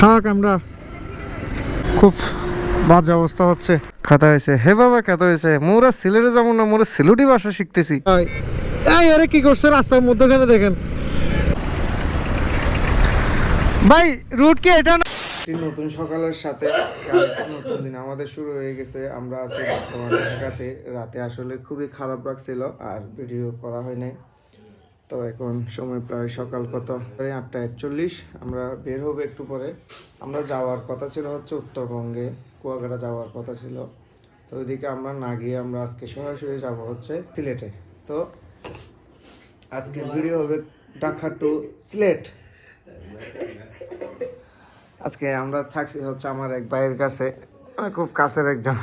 হ্যাঁ ক্যামেরা খুব বাজে অবস্থা হচ্ছে। খাতা হয়েছে। হে বাবা খাতা হয়েছে। মোরা সিলেটে যাব না মোরা সিলেটি ভাষা শিখতেছি। এই আরে কি করছে রাস্তার মধ্যখানে দেখেন। ভাই রুট কি এটা না? নতুন সকালের সাথে নতুন দিন আমাদের শুরু হয়ে গেছে। আমরা আছি বর্তমানে ঢাকাতে। রাতে আসলে খুবই খারাপ লাগছিল আর ভিডিও করা হয় নাই। তো এখন সময় প্রায় সকাল কত? প্রায় আটটা একচল্লিশ। আমরা বের হব একটু পরে। আমরা যাওয়ার কথা ছিল হচ্ছে উত্তরবঙ্গে। কুয়াকাটা যাওয়ার কথা ছিল। তো ওইদিকে আমরা না গিয়ে আমরা আজকে সরাসরি যাব হচ্ছে সিলেটে। তো আজকে ভিডিও হবে ঢাকা টু সিলেট। আজকে আমরা থাকছি হচ্ছে আমার এক ভাইয়ের কাছে। মানে খুব কাছের একজন।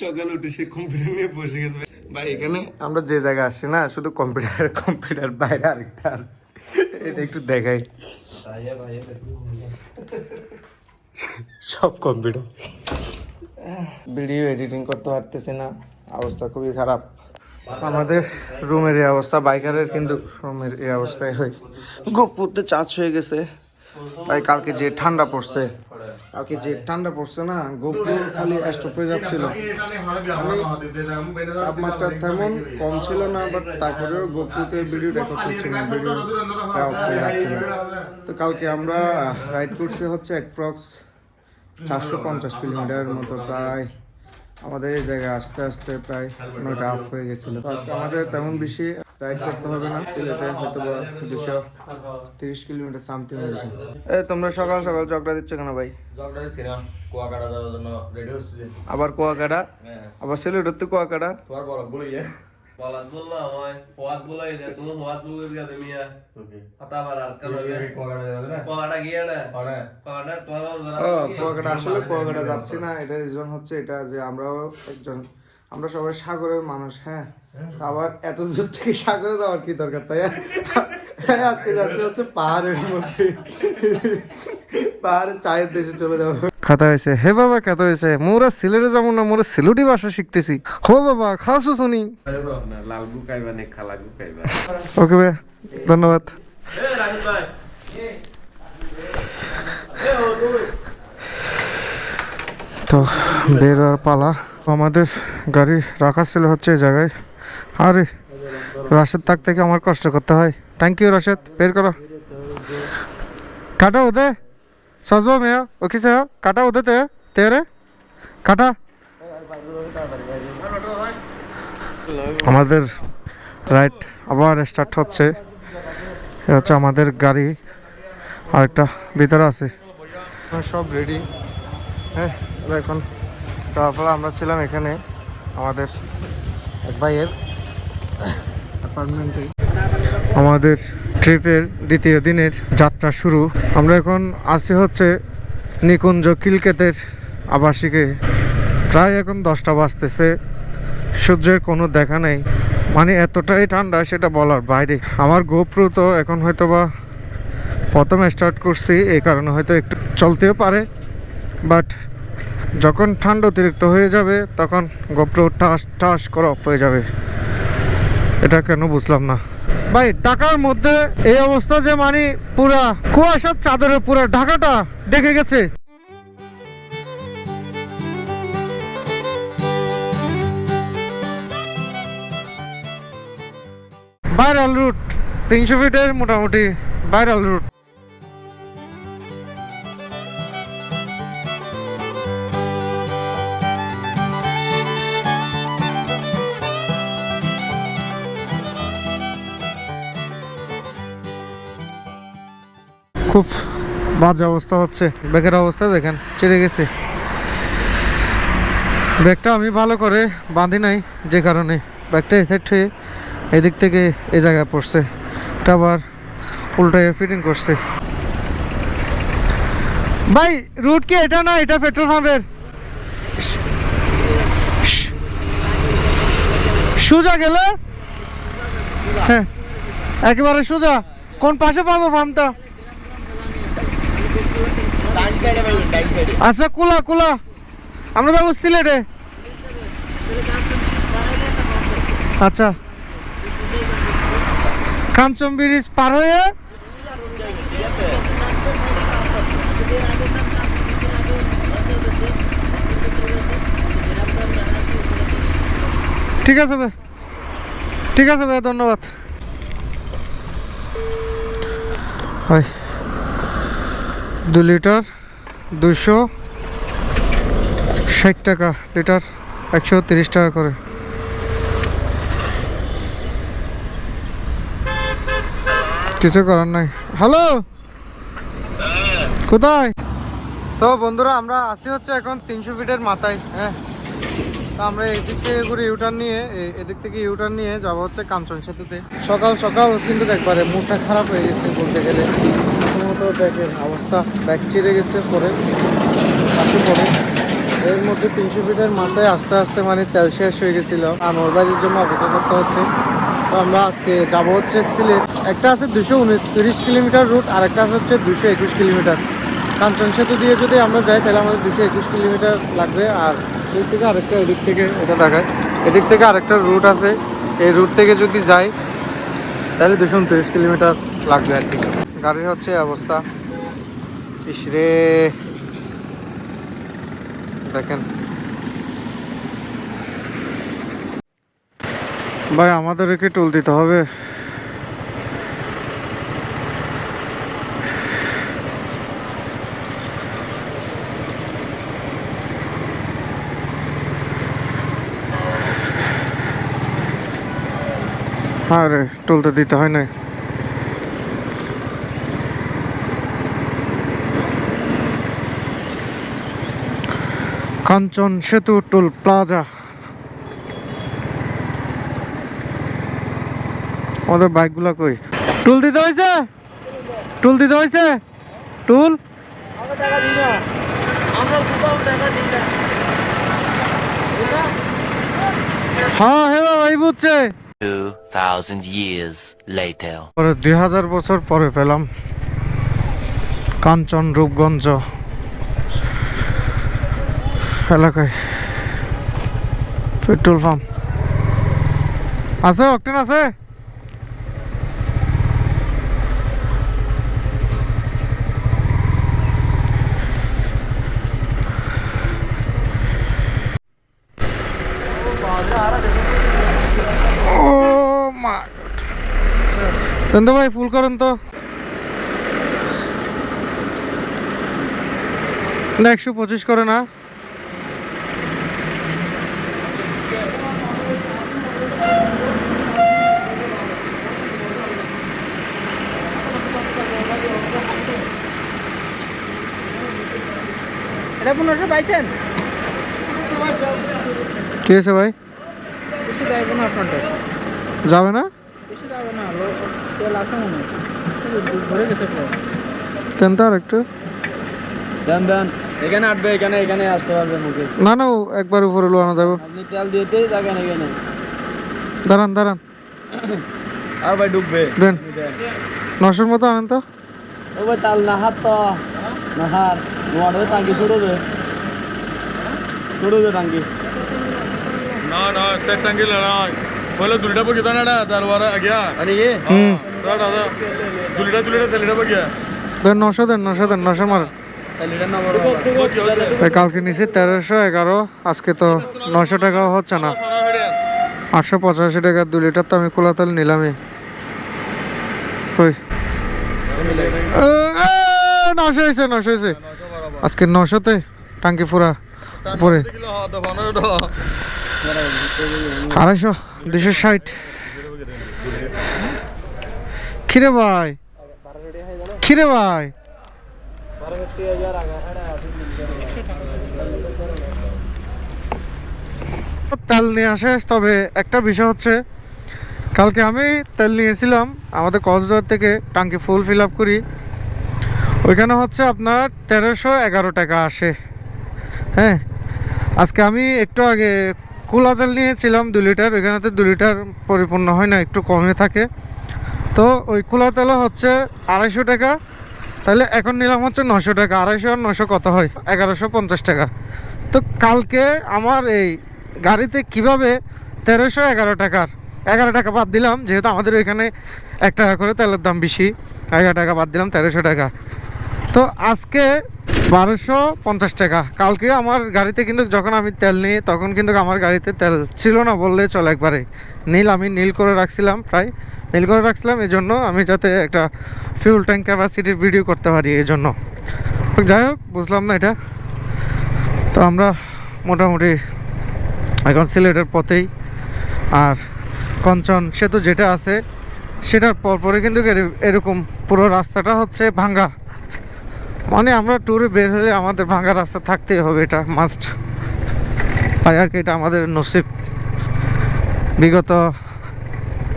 সকাল উঠে সে কম্পিউটার নিয়ে বসে গেছে। ভাই এখানে আমরা যে জায়গায় আসছি না শুধু কম্পিউটার কম্পিউটার বাইরে আরেকটা এটা একটু দেখাই। সব কম্পিউটার ভিডিও এডিটিং করতে পারতেছি না অবস্থা খুবই খারাপ। আমাদের রুমের এই অবস্থা বাইকারের কিন্তু রুমের এই অবস্থায় হয়। গোপুরতে চার্জ হয়ে গেছে। ভাই কালকে যে ঠান্ডা পড়ছে কালকে যে ঠান্ডা পড়ছে না গোপুর খালি স্টপে যাচ্ছিল তাপমাত্রা তেমন কম ছিল না, বাট তারপরেও গোপুতে ভিডিও রেকর্ড করছিল ভিডিও তো কালকে আমরা রাইড করছি হচ্ছে অ্যাপ্রক্স চারশো পঞ্চাশ কিলোমিটারের মতো প্রায়। আমাদের এই জায়গায় আস্তে আস্তে প্রায় নয়টা আপ হয়ে গেছিল। আমাদের তেমন বেশি রাইড করতে হবে না। সিলেটে হয়তো বা দুশো তিরিশ কিলোমিটার সামথিং এ তোমরা সকাল সকাল চকটা দিচ্ছ কেন ভাই? কুয়াকাটা যাওয়ার জন্য রেডি হচ্ছে। আবার কুয়াকাটা? হ্যাঁ। আবার সিলেট হচ্ছে কুয়াকাটা? তোমার বড় বলে গিয়ে বললাম আমায় পোয়াত বলাই দে তুমি পোয়াত বলে গেছে মিয়া। কথা আর কালো কুয়াকাটা যাবে না? পোয়াটা গিয়ে না আরে। তোমার কুয়াকাটা আসলে কুয়াকাটা যাচ্ছি না। এটা রিজন হচ্ছে এটা যে আমরাও একজন আমরা সবাই সাগরের মানুষ হ্যাঁ? আবার এত দূর থেকে সাগরে যাওয়ার কি দরকার? তাই হ্যাঁ, আজকে যাচ্ছে হচ্ছে পাহাড়ের মধ্যে। পাহাড়ের চায়ের দেশে চলে যাব। খাতা হয়েছে হে বাবা খাতা হয়েছে। মোরা সিলেটে যাব না মোরা সিলেটি ভাষা শিখতেছি। হো বাবা খাসো শুনি? ওকে ভাই ধন্যবাদ। এ রাহুল ভাই তো বের হওয়ার পালা। আমাদের গাড়ি রাখা ছিল হচ্ছে এই জায়গায়। আরে রাশেদ তাক থেকে আমার কষ্ট করতে হয়। Thank you Rashed. বের করো। কাটা ওদে। সজবা মেয়া ও কিসে কাটা ওদে তে তে রে। কাটা। আমাদের রাইড আবার স্টার্ট হচ্ছে। হচ্ছে আমাদের গাড়ি। আরেকটা ভিতরে আছে। সব রেডি হ্যাঁ এখন তারপরে আমরা ছিলাম এখানে, আমাদের এক ভাইয়ের অ্যাপার্টমেন্টে আমাদের ট্রিপের দ্বিতীয় দিনের যাত্রা শুরু। আমরা এখন আসি হচ্ছে নিকুঞ্জ কিলকেতের আবাসিকে। প্রায় এখন দশটা বাজতেছে। সূর্যের কোনো দেখা নেই। মানে এতটাই ঠান্ডা সেটা বলার বাইরে। আমার গোপ্রো তো এখন হয়তো বা প্রথমে স্টার্ট করছি, এই কারণে হয়তো একটু চলতেও পারে। বাট যখন ঠান্ডা অতিরিক্ত হয়ে যাবে, তখন গোপ্রো টাস টাস করে অফ হয়ে যাবে। এটা কেন বুঝলাম না। ভাই, ঢাকার মধ্যে এই অবস্থা যে মানে পুরা কুয়াশার চাদরে পুরা ঢাকাটা ডেকে গেছে। ভাইরাল রুট তিনশো ফিটের মোটামুটি ভাইরাল রুট খুব বাজে অবস্থা হচ্ছে। ব্যাগের অবস্থা দেখেন চিড়ে গেছে। ব্যাগটা আমি ভালো করে বাঁধি নাই, যে কারণে ব্যাগটা এসেট হয়ে এদিক থেকে এ জায়গায় পড়ছে। এটা আবার উল্টায় ফিটিং করছে। ভাই রুট কি এটা না এটা পেট্রোল পাম্পের সোজা গেলে? হ্যাঁ একেবারে সোজা। কোন পাশে পাবো ফার্মটা আচ্ছা কুলা কুলা। আমরা যাব সিলেটে। আচ্ছা। কাঞ্চন ব্রিজ পার হয়ে ঠিক আছে ভাই। ঠিক আছে ভাই, ধন্যবাদ। ভাই দু লিটার। দুশো ষাট টাকা লিটার, একশো তিরিশ টাকা করে। কিছু করার নাই। হ্যালো? কোথায়? তো বন্ধুরা, আমরা আসি হচ্ছে এখন তিনশো ফিটের মাথায় হ্যাঁ? তো আমরা এদিক থেকে ঘুরে ইউটার্ন নিয়ে এদিক থেকে ইউটার্ন নিয়ে যাব হচ্ছে কাঞ্চন সেতুতে সকাল সকাল কিন্তু একবারে মুডটা খারাপ হয়ে গেছে বলতে গেলে। প্রথমত ব্যাগের অবস্থা ব্যাগ চিড়ে গেছে পরে, পাশে পরে। এর মধ্যে তিনশো ফিটের মাথায় আস্তে আস্তে মানে তেল শেষ হয়ে গেছিল। আনোয়ার বাড়ির জন্য অপেক্ষা করতে হচ্ছে। তো আমরা আজকে যাব হচ্ছে সিলেট। একটা আছে দুশো উনত্রিশ কিলোমিটার রুট আর একটা আছে হচ্ছে দুশো একুশ কিলোমিটার। কাঞ্চন সেতু দিয়ে যদি আমরা যাই, তাহলে আমাদের দুশো একুশ কিলোমিটার লাগবে। আর এদিক থেকে আরেকটা, এদিক থেকে এটা দেখায়। এদিক থেকে আরেকটা রুট আছে। এই রুট থেকে যদি যাই, তাহলে দুশো উনত্রিশ কিলোমিটার লাগবে আর কি। গাড়ির হচ্ছে অবস্থা। ইসরে দেখেন। ভাই, আমাদেরকে টোল দিতে হবে। আরে টোল তো দিতে হয় না কাঞ্চন সেতু টোল প্লাজা। আমাদের বাইকগুলো কই? টুল দিতে হয়েছে? টুল দিতে হয়েছে? টুল? হ্যাঁ হ্যাঁ ভাই বুঝছে। 2,000 years later. পরে দুই হাজার বছর পরে পেলাম। কাঞ্চন রূপগঞ্জ। এলাকায় পেট্রোল পাম্প। আছে, অকটেন আছে? ও তো ভাই ফুল করেন তো। একশো পঁচিশ করে না। এটা পনেরোশো পাইছেন? কি আছে ভাই? যাবে না? দেন তো আর একটু দেন দেন। এখানে আটবে এখানে এখানে আসতে পারবে মুখে না না ও একবার উপরে লোয়ানো যাব। আপনি তেল থাকেন এখানে। দাঁড়ান দাঁড়ান। আর ভাই ডুববে। দেন। নশোর মতো আনেন তো। ও ভাই তাল না হাত তো। না হার নোয়াটা টাঙ্কি ছোড়ো দে ছোড়ো দে টাঙ্কি। না না সেট টাঙ্কি লড়াই বলে দুলিটা বগি তো না তারপরে আগিয়া আরে কি? হুম। দাদা দাদা দুলিটা দুলিটা তেলিটা বগিয়া। দেন নশো দেন নশো দেন নশো মার। লিটার নাম্বার কালকে নিচে তেরোশো এগারো আজকে তো নশো টাকা হচ্ছে না। আটশো পঁচাশি টাকা দু লিটার তো আমি খোলা তেল নিলামই। নশো হয়েছে নশো হয়েছে। আজকে নশোতে টাঙ্কি ফুরা উপরে আড়াইশো দুশো ষাট। খিরে ভাই? খিরে ভাই? তেল নিয়ে আসে, তবে একটা বিষয় হচ্ছে, কালকে আমি তেল নিয়েছিলাম, আমাদের কক্সবাজার থেকে টাঙ্কি ফুল ফিল আপ করি। ওইখানে হচ্ছে আপনার তেরোশো এগারো টাকা আসে। হ্যাঁ আজকে আমি একটু আগে কুলা তেল নিয়েছিলাম দু লিটার, ওইখানেতে দু লিটার পরিপূর্ণ হয় না, একটু কমে থাকে। তো ওই কুলা তেলও হচ্ছে আড়াইশো টাকা, তাহলে এখন নিলাম হচ্ছে নশো টাকা, আড়াইশো আর নশো কত হয়? এগারোশো পঞ্চাশ টাকা। তো কালকে আমার এই গাড়িতে কীভাবে তেরোশো এগারো টাকার, এগারো টাকা বাদ দিলাম, যেহেতু আমাদের ওইখানে এক টাকা করে তেলের দাম বেশি, এগারো টাকা বাদ দিলাম তেরোশো টাকা। তো আজকে বারোশো পঞ্চাশ টাকা। কালকে আমার গাড়িতে কিন্তু যখন আমি তেল নিই, তখন কিন্তু আমার গাড়িতে তেল ছিল না বললে চলে একবারে। নীল আমি নীল করে রাখছিলাম প্রায়। নীল করে রাখছিলাম এই জন্য আমি যাতে একটা ফিউল ট্যাঙ্ক ক্যাপাসিটির ভিডিও করতে পারি এই জন্য যাই হোক, বুঝলাম না এটা। তো আমরা মোটামুটি এখন সিলেটের পথেই। আর কঞ্চন সেতু যেটা আছে, সেটার পরপরে কিন্তু এর- এরকম পুরো রাস্তাটা হচ্ছে ভাঙ্গা। মানে আমরা ট্যুরে বের হলে আমাদের ভাঙা রাস্তা থাকতেই হবে এটা মাস্ট তাই আর কি এটা আমাদের নসিব। বিগত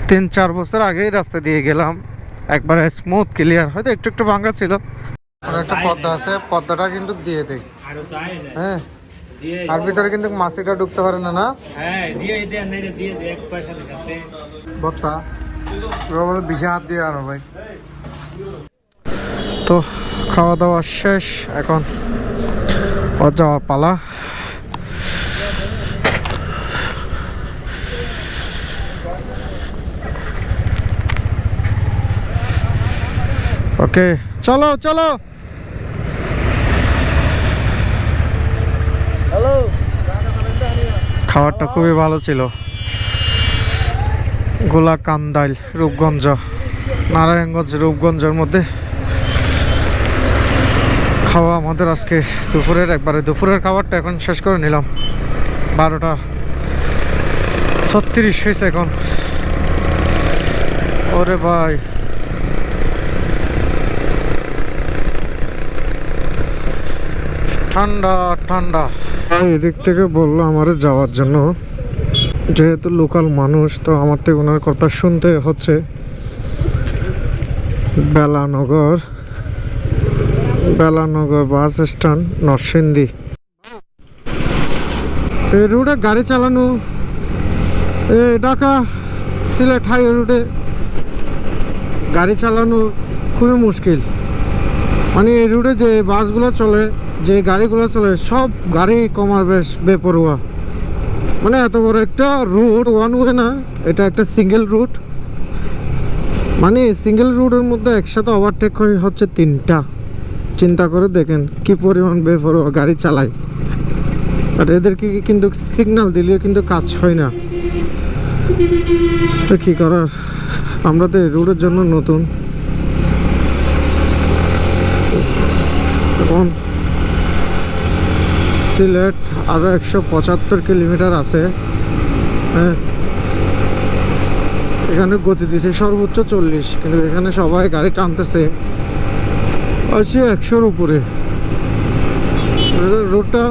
তিন চার বছর আগেই রাস্তা দিয়ে গেলাম। একবারে স্মুথ ক্লিয়ার হয়তো একটু একটু ভাঙা ছিল। আর একটা পদ্মা আছে পদ্মাটা কিন্তু দিয়ে দেয় হ্যাঁ আর ভিতরে কিন্তু মাসিটা ঢুকতে পারে না না? হ্যাঁ বলে বিশে হাত দিয়ে আনো ভাই। তো খাওয়া দাওয়া শেষ, এখন ও যাওয়ার পালা। ওকে, চলো চলো। খাবারটা খুবই ভালো ছিল। গোলাকান্দাইল, রূপগঞ্জ, নারায়ণগঞ্জ, রূপগঞ্জের মধ্যে। খাওয়া আমাদের আজকে দুপুরের, একবারে দুপুরের খাবারটা এখন শেষ করে নিলাম। বারোটা ছত্রিশ হয়েছে এখন। ওরে ভাই। ঠান্ডা ঠান্ডা। এদিক থেকে বলল আমার যাওয়ার জন্য। যেহেতু লোকাল মানুষ, তো আমার থেকে ওনার কথা শুনতে হচ্ছে। Belanagar Belanagar bus stand, Narsingdi. এই রুটে গাড়ি চালানো, এ ঢাকা সিলেট হাই রুটে গাড়ি চালানো খুবই মুশকিল। মানে এই রুটে যে বাসগুলো চলে, যে গাড়িগুলো চলে, সব গাড়ি কমার বেশ বেপরোয়া। মানে এত বড় একটা রুট ওয়ান ওয়ে না, এটা একটা সিঙ্গেল রুট মানে সিঙ্গেল রুটের মধ্যে একসাথে ওভারটেক হচ্ছে তিনটা। চিন্তা করে দেখেন কি পরিমাণ বেপরোয়া গাড়ি চালায়। আর এদেরকে কিন্তু সিগন্যাল দিলেও কিন্তু কাজ হয় না। তো কী করার? আমরা তো রুটের জন্য নতুন। এখন সিলেট আরও একশো পঁচাত্তর কিলোমিটার আছে। হ্যাঁ। এখানে গতি দিছে সর্বোচ্চ চল্লিশ, কিন্তু এখানে সবাই গাড়ি টানতেছে। আছে একশোর উপরে। রুটটা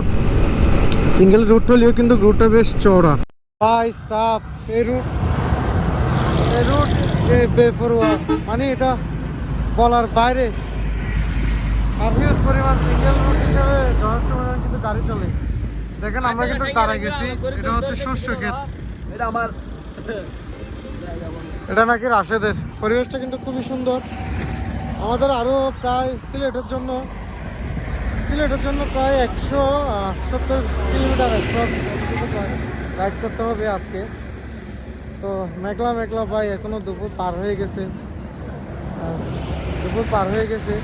সিঙ্গেল রুট হলেও কিন্তু রুটটা বেশ চওড়া। ভাই সাফ এই রুট এই রুট যে বেফরোয়া মানে এটা বলার বাইরে। আর হিউজ পরিমাণ সিঙ্গেল রুট হিসেবে যথেষ্ট পরিমাণ কিন্তু গাড়ি চলে। দেখেন আমরা কিন্তু দাঁড়ায় গেছি এটা হচ্ছে শস্য ক্ষেত। এটা আমার এটা নাকি রাশেদের। পরিবেশটা কিন্তু খুবই সুন্দর। আমাদের আরও প্রায় সিলেটের জন্য সিলেটের জন্য প্রায় একশো সত্তর কিলোমিটার রাইড করতে হবে আজকে। তো মেঘলা মেঘলা ভাই এখনও দুপুর পার হয়ে গেছে। দুপুর পার হয়ে গেছে।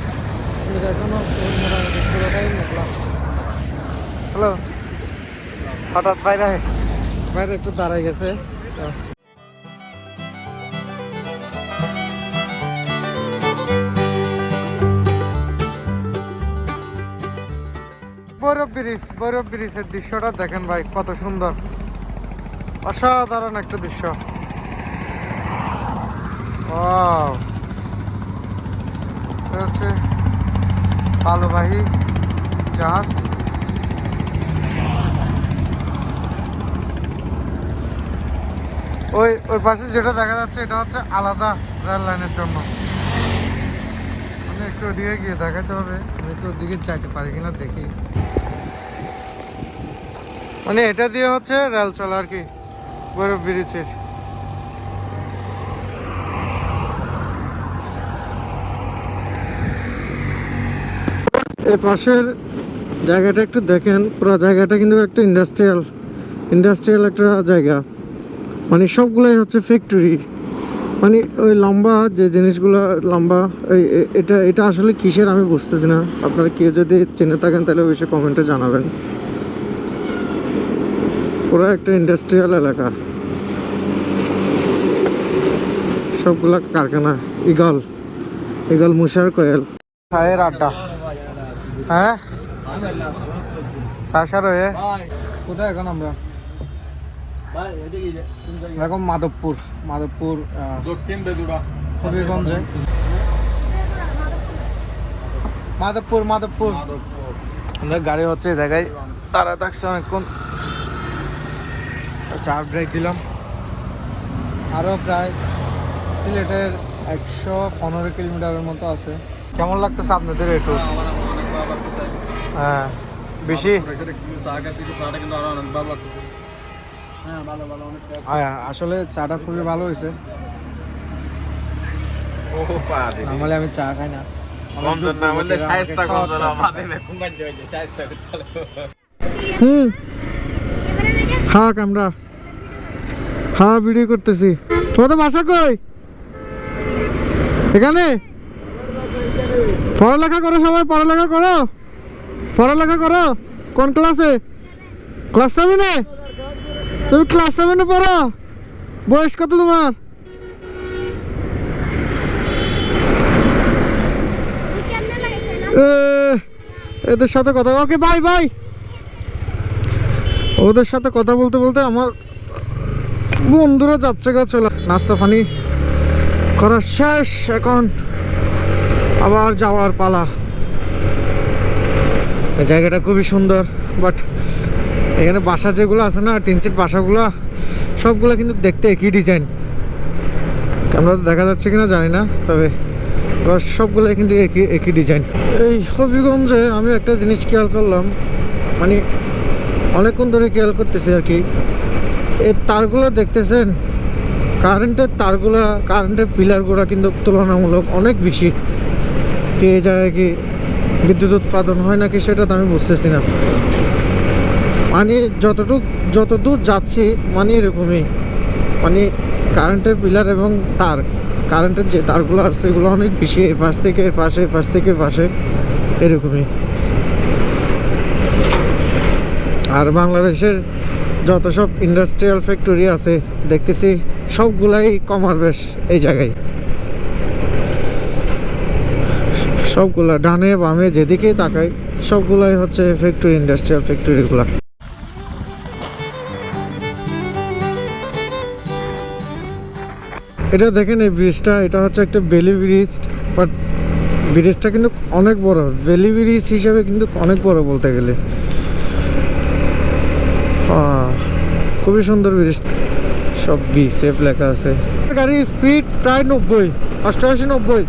এখনও মোটামুটি পুরোটাই মেঘলা। হ্যালো? হঠাৎ বাইরে বাইরে একটু দাঁড়ায় গেছে। ব্রিজ, বৈরব ব্রিজের দৃশ্যটা দেখেন ভাই, কত সুন্দর। অসাধারণ একটা দৃশ্য। হচ্ছে পালবাহী জাহাজ। ওই ওই পাশে যেটা দেখা যাচ্ছে, এটা হচ্ছে আলাদা রেল লাইনের জন্য। আমি একটু ওদিকে গিয়ে দেখাতে হবে। আমি একটু ওদিকে যাইতে পারি কিনা দেখি। মানে এটা দিয়ে হচ্ছে রেল চলা আর কি বরফ ব্রিজের। পাশের জায়গাটা একটু দেখেন, পুরো জায়গাটা কিন্তু একটা ইন্ডাস্ট্রিয়াল ইন্ডাস্ট্রিয়াল একটা জায়গা। মানে সবগুলোই হচ্ছে ফ্যাক্টরি মানে ওই লম্বা যে জিনিসগুলো, লম্বা এটা এটা আসলে কিসের আমি বুঝতেছি না। আপনারা কেউ যদি চেনে থাকেন তাহলে অবশ্যই কমেন্টে জানাবেন। পুরো একটা ইন্ডাস্ট্রিয়াল এলাকা। সবগুলা কারখানা ইগল ইগল মুশার কোয়েল। চায়ের আড্ডা। হ্যাঁ? সাসার হয়ে কোথায় এখন আমরা? এখন মাধবপুর মাধবপুর আহ, দক্ষিণ বেদুরা হবিগঞ্জে। মাধবপুর। মাধবপুর। আমাদের গাড়ি হচ্ছে এই জায়গায়। তারা থাকছে অনেকক্ষণ। চার ব্রেক দিলাম। আরও প্রায় সিলেটের একশো পনেরো কিলোমিটারের মতো আছে। কেমন লাগতেছে আপনাদের একটু হ্যাঁ বেশি? হ্যাঁ ভালো ভালো অনেক হ্যাঁ, আসলে চাটা খুবই ভালো হয়েছে। নর্মালি আমি চা খাই না। হুম। হ্যাঁ ক্যামেরা হ্যাঁ ভিডিও করতেছি। তোমাদের বাসা কই? এখানে? পড়ালেখা করো সবাই, পড়ালেখা করো। পড়ালেখা করো। কোন ক্লাসে? ক্লাস সেভেনে তুমি ক্লাস সেভেনে পড়ো। বয়স কত তোমার? এদের সাথে কথা ওকে বাই বাই ওদের সাথে কথা বলতে বলতে আমার বন্ধুরা, যাচ্ছে গা, চলে। নাস্তা পানি করা শেষ এখন। আবার যাওয়ার পালা। জায়গাটা খুবই সুন্দর বাট এখানে বাসা যেগুলো আছে না টিনসিট বাসাগুলো, সবগুলো কিন্তু দেখতে একই ডিজাইন আমরা দেখা যাচ্ছে কিনা জানি না, তবে সবগুলো কিন্তু একই একই ডিজাইন এই হবিগঞ্জে আমি একটা জিনিস খেয়াল করলাম মানে অনেকক্ষণ ধরে খেয়াল করতেছি আর কি। এই তারগুলো দেখতেছেন? কারেন্টের তারগুলা, কারেন্টের পিলারগুলো কিন্তু তুলনামূলক অনেক বেশি। এই জায়গায় কি বিদ্যুৎ উৎপাদন হয় নাকি সেটা তো আমি বুঝতেছি না। মানে যতটুক, যতদূর যাচ্ছি মানে এরকমই। মানে কারেন্টের পিলার এবং তার, কারেন্টের যে তারগুলো আছে সেগুলো অনেক বেশি, এ পাশ থেকে, এ পাশে, এ পাশ থেকে পাশে, এরকমই। আর বাংলাদেশের যত সব ইন্ডাস্ট্রিয়াল ফ্যাক্টরি আছে, দেখতেছি সবগুলাই কমার বেশ এই জায়গায়। সবগুলা ডানে বামে যেদিকেই তাকাই, সবগুলাই হচ্ছে ফ্যাক্টরি ইন্ডাস্ট্রিয়াল ফ্যাক্টরিগুলা এটা দেখেন এই ব্রিজটা এটা হচ্ছে একটা বেলি ব্রিজ বাট ব্রিজটা কিন্তু অনেক বড়। বেলি ব্রিজ হিসেবে কিন্তু অনেক বড় বলতে গেলে। খুবই সুন্দর ব্রিজ। সব বি সেফ লেখা আছে। গাড়ির স্পিড প্রায় নব্বই, অষ্টআশি নব্বই,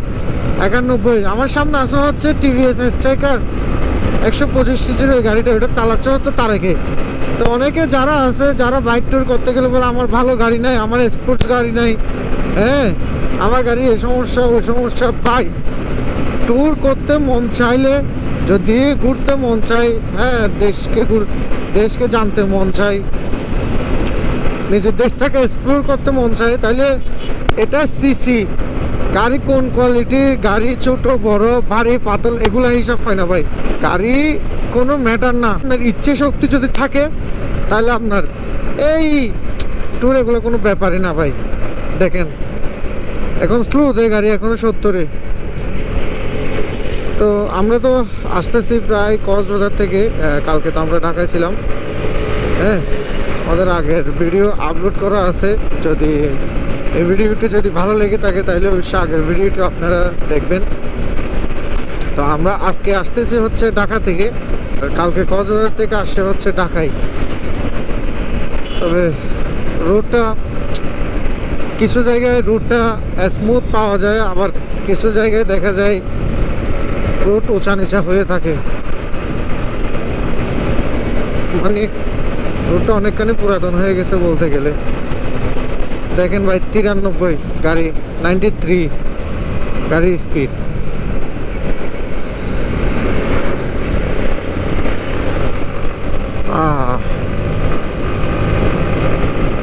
একানব্বই। আমার সামনে আসা হচ্ছে টিভিএস স্ট্রাইকার একশো পঁচিশ সিসির ওই গাড়িটা, ওটা চালাচ্ছে হচ্ছে তারেকে। তো অনেকে যারা আছে, যারা বাইক ট্যুর করতে গেলে বলে, আমার ভালো গাড়ি নাই, আমার স্পোর্টস গাড়ি নাই। হ্যাঁ আমার গাড়ি এই সমস্যা, ওই সমস্যা পাই ট্যুর করতে মন চাইলে যদি ঘুরতে মন চাই হ্যাঁ দেশকে দেশকে জানতে মন চাই নিজের দেশটাকে এক্সপ্লোর করতে মন চায় তাহলে এটা সিসি গাড়ি কোন কোয়ালিটি গাড়ি ছোট, বড়, ভারী, পাতল, এগুলো হিসাব হয় না ভাই। গাড়ি কোনো ম্যাটার না। আপনার ইচ্ছে শক্তি যদি থাকে তাহলে আপনার এই ট্যুর এগুলো কোনো ব্যাপারই না ভাই। দেখেন, এখন স্লোতে গাড়ি, এখনও সত্তরে। তো আমরা তো আসতেছি প্রায় কক্সবাজার থেকে কালকে তো আমরা ঢাকায় ছিলাম। হ্যাঁ আমাদের আগের ভিডিও আপলোড করা আছে। যদি এই ভিডিওটি যদি ভালো লেগে থাকে, তাহলে অবশ্যই আগের ভিডিওটি আপনারা দেখবেন। তো আমরা আজকে আসতেছি হচ্ছে ঢাকা থেকে। কালকে কক্সবাজার থেকে আসছে হচ্ছে ঢাকায়। তবে রোডটা কিছু জায়গায় রুটটা স্মুথ পাওয়া যায়, আবার কিছু জায়গায় দেখা যায় রোড উঁচা নিচা হয়ে থাকে। মানে রোডটা অনেকখানি পুরাতন হয়ে গেছে বলতে গেলে। দেখেন ভাই, তিরানব্বই গাড়ি নাইনটি থ্রি গাড়ি স্পিড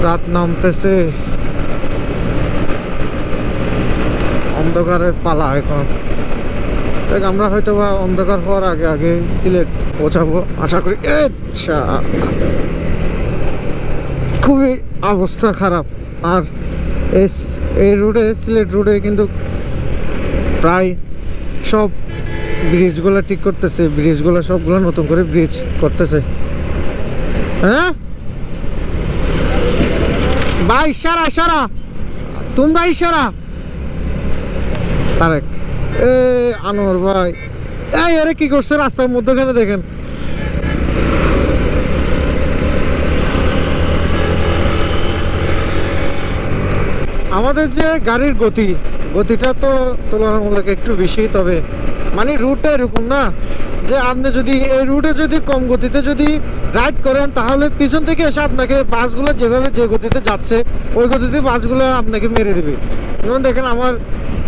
রাত নামতেছে। অন্ধকারের পালা এখন। আমরা হয়তো বা অন্ধকার হওয়ার আগে আগে সিলেট পৌঁছাবো। আশা করি আচ্ছা খুবই অবস্থা খারাপ। আর এই রোডে সিলেট রোডে কিন্তু প্রায় সব ব্রিজগুলো ঠিক করতেছে। ব্রিজগুলো সবগুলো নতুন করে ব্রিজ করতেছে। হ্যাঁ? ভাই ইশারা ইশারা। তোমরা ইশারা। তারেক। এ, আনোয়ার ভাই। এই, আরে কি করছে রাস্তার মধ্যখানে দেখেন। আমাদের যে গাড়ির গতি, গতিটা তো তুলনামূলক একটু বেশি, তবে মানে রুটটা এরকম না, যে আপনি যদি, এই রুটে যদি কম গতিতে যদি রাইড করেন, তাহলে পিছন থেকে এসে আপনাকে বাসগুলো যেভাবে যে গতিতে যাচ্ছে, ওই গতিতে বাসগুলো আপনাকে মেরে দেবে। যেমন দেখেন আমার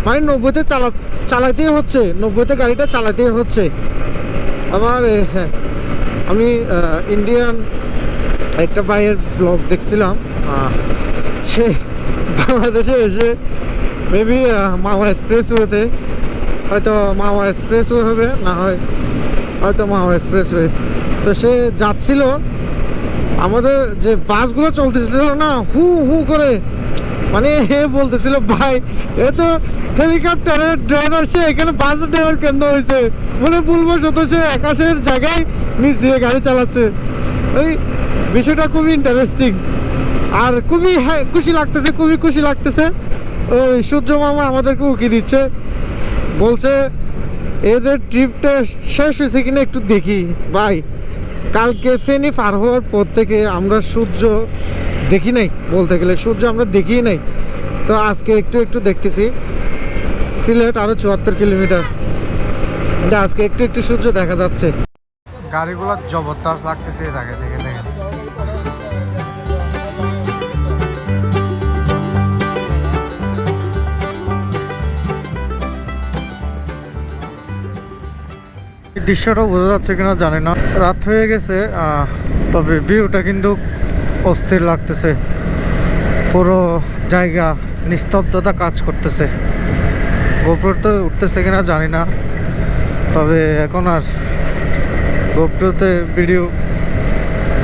মানে নব্বইতে চালা, চালাতেই হচ্ছে, নব্বইতে গাড়িটা চালাতেই হচ্ছে। আমার হ্যাঁ আমি ইন্ডিয়ান একটা ভাইয়ের ব্লগ দেখছিলাম সে বাংলাদেশে এসে মেবি মাওয়া এক্সপ্রেস ওয়েতে হয়তো মাওয়া এক্সপ্রেস ওয়ে হবে, না হয় হয়তো মাওয়া এক্সপ্রেস ওয়ে তো সে যাচ্ছিল, আমাদের যে বাসগুলো চলতেছিল না, হু হু করে মানে হে বলতেছিল, ভাই, এ তো হেলিকপ্টারের ড্রাইভার সে এখানে বাস ড্রাইভার কেন্দ্র হয়েছে? মানে বলব শত সে আকাশের জায়গায় নিচ দিয়ে গাড়ি চালাচ্ছে। ওই বিষয়টা খুবই ইন্টারেস্টিং আর খুবই খুশি লাগতেছে, খুবই খুশি লাগতেছে। ওই সূর্য মামা আমাদেরকে উকি দিচ্ছে। বলছে, এদের ট্রিপটা শেষ হয়েছে কিনা একটু দেখি। ভাই, কালকে ফেনি পার হওয়ার পর থেকে আমরা সূর্য দেখি নাই, বলতে গেলে। সূর্য আমরা দেখি নাই। তো আজকে একটু একটু দেখতেছি। সিলেট আরও চুয়াত্তর কিলোমিটার। আজকে একটু একটু সূর্য দেখা যাচ্ছে। গাড়িগুলো জবরদস্ত লাগতেছে এই জায়গা থেকে, দেখেন। দৃশ্যটা বোঝা যাচ্ছে কিনা জানি না। রাত হয়ে গেছে তবে ভিউটা কিন্তু অস্থির লাগতেছে। পুরো জায়গা নিস্তব্ধতা কাজ করতেছে। গোপ্রো তো উঠতেছে কিনা জানি না। তবে এখন আর গোপ্রোতে ভিডিও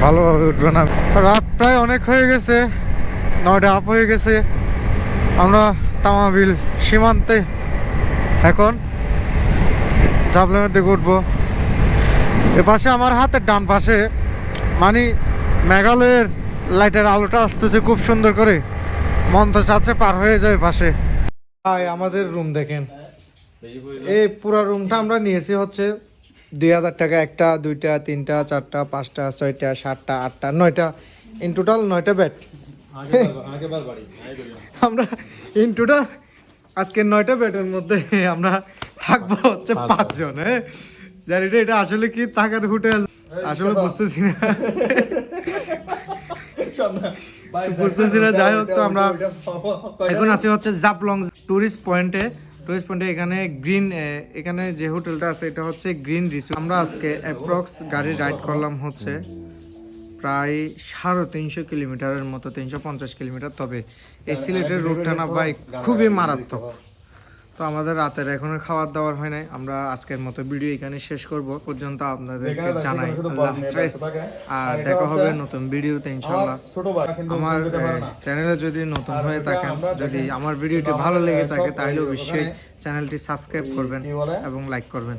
ভালোভাবে উঠবে না। রাত প্রায় অনেক হয়ে গেছে। নয়টা আপ হয়ে গেছে। আমরা তামাবিল সীমান্তে এখন ডাবলেমের দিকে উঠবো। এ পাশে আমার হাতের ডান পাশে মানে মেঘালয়ের লাইটের আলোটা আসতেছে খুব সুন্দর করে। মন তো চাচ্ছে পার হয়ে যায় পাশে। ভাই আমাদের রুম দেখেন। এই পুরো রুমটা আমরা নিয়েছি হচ্ছে দুই হাজার টাকা। একটা দুইটা তিনটা চারটা পাঁচটা ছয়টা সাতটা আটটা নয়টা। ইন টোটাল নয়টা বেড আমরা ইন টোটাল আজকে নয়টা বেডের মধ্যে আমরা থাকব হচ্ছে পাঁচজন। হ্যাঁ? জানি এটা আসলে কি থাকার হোটেল আসলে বুঝতেছি না। বুঝতেছি না যাই হোক তো আমরা এখন আছি হচ্ছে জাপলং টুরিস্ট পয়েন্টে টুরিস্ট পয়েন্টে এখানে গ্রিন এখানে যে হোটেলটা আছে এটা হচ্ছে গ্রিন রিসু আমরা আজকে অ্যাপ্রক্স গাড়ি রাইড করলাম হচ্ছে প্রায় সাড়ে তিনশো কিলোমিটারের মতো তিনশো পঞ্চাশ কিলোমিটার। তবে এই সিলেটের রুটটা না বাইক খুবই মারাত্মক। তো আমাদের রাতের এখনও খাবার দাবার হয় নাই। আমরা আজকের মতো ভিডিও এখানে শেষ করব পর্যন্ত আপনাদেরকে জানাই আল্লাহ হাফেজ। আর দেখা হবে নতুন ভিডিওতে ইনশাল্লাহ ছোট ভাই কিন্তু আমার চ্যানেলে যদি নতুন হয়ে থাকেন যদি আমার ভিডিওটি ভালো লেগে থাকে তাহলে অবশ্যই চ্যানেলটি সাবস্ক্রাইব করবেন এবং লাইক করবেন।